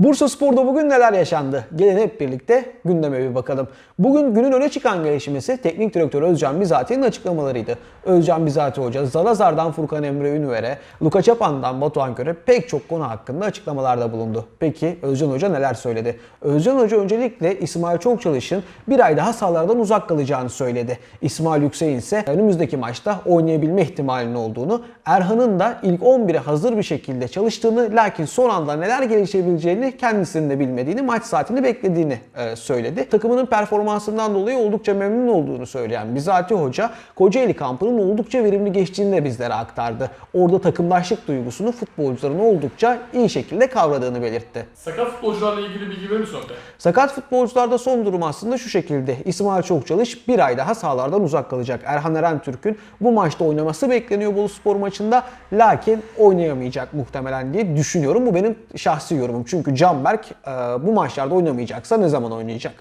Bursa Spor'da bugün neler yaşandı? Gelin hep birlikte gündeme bir bakalım. Bugün günün öne çıkan gelişmesi teknik direktör Özcan Bizati'nin açıklamalarıydı. Özcan Bizati Hoca, Zalazar'dan Furkan Emre Ünver'e, Luka Çapan'dan Batuhan Kör'e pek çok konu hakkında açıklamalarda bulundu. Peki Özcan Hoca neler söyledi? Özcan Hoca öncelikle İsmail Çokçalış'ın bir ay daha sahalardan uzak kalacağını söyledi. İsmail Yüksek'in ise önümüzdeki maçta oynayabilme ihtimalinin olduğunu, Erhan'ın da ilk 11'e hazır bir şekilde çalıştığını lakin son anda neler gelişebileceğini kendisinin de bilmediğini, maç saatini beklediğini e, söyledi. Takımının performansından dolayı oldukça memnun olduğunu söyleyen Bizati Hoca, Kocaeli kampının oldukça verimli geçtiğini de bizlere aktardı. Orada takımdaşlık duygusunu futbolcuların oldukça iyi şekilde kavradığını belirtti. Sakat futbolcularla ilgili bilgi verir misin? Sakat futbolcularda son durum aslında şu şekilde. İsmail Çokçalış bir ay daha sahalardan uzak kalacak. Erhan Eren Türk'ün bu maçta oynaması bekleniyor Bolu Spor maçında. Lakin oynayamayacak muhtemelen diye düşünüyorum. Bu benim şahsi yorumum. Çünkü Canberk e, bu maçlarda oynamayacaksa ne zaman oynayacak?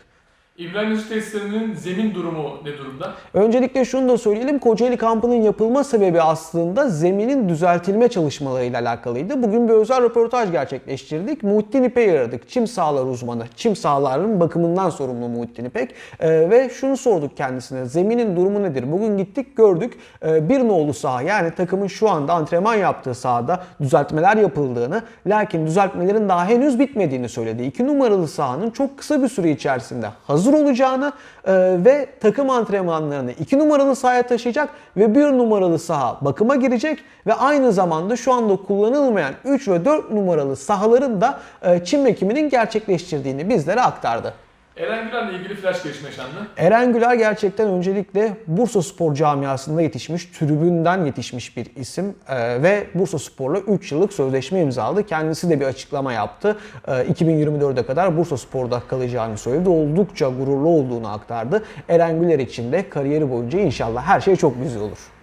İbrahim Yusuf tesislerinin zemin durumu ne durumda? Öncelikle şunu da söyleyelim. Kocaeli kampının yapılma sebebi aslında zeminin düzeltilme çalışmalarıyla alakalıydı. Bugün bir özel röportaj gerçekleştirdik. Muhittin İpek'i aradık. Çim sahalar uzmanı. Çim sahaların bakımından sorumlu Muhittin İpek. Ee, ve şunu sorduk kendisine. Zeminin durumu nedir? Bugün gittik gördük. Ee, bir nolu saha yani takımın şu anda antrenman yaptığı sahada düzeltmeler yapıldığını lakin düzeltmelerin daha henüz bitmediğini söyledi. İki numaralı sahanın çok kısa bir süre içerisinde hazır olacağını e, ve takım antrenmanlarını 2 numaralı sahaya taşıyacak ve 1 numaralı saha bakıma girecek ve aynı zamanda şu anda kullanılmayan 3 ve 4 numaralı sahaların da e, çim ekiminin gerçekleştirdiğini bizlere aktardı. Eren Güler'le ilgili flash gelişme yaşandı. Eren Güler gerçekten öncelikle Bursa Spor camiasında yetişmiş, tribünden yetişmiş bir isim Ee, ve Bursa Spor'la 3 yıllık sözleşme imzaladı. Kendisi de bir açıklama yaptı. Ee, 2024'e kadar Bursa Spor'da kalacağını söyledi. Oldukça gururlu olduğunu aktardı. Eren Güler için de kariyeri boyunca inşallah her şey çok güzel olur.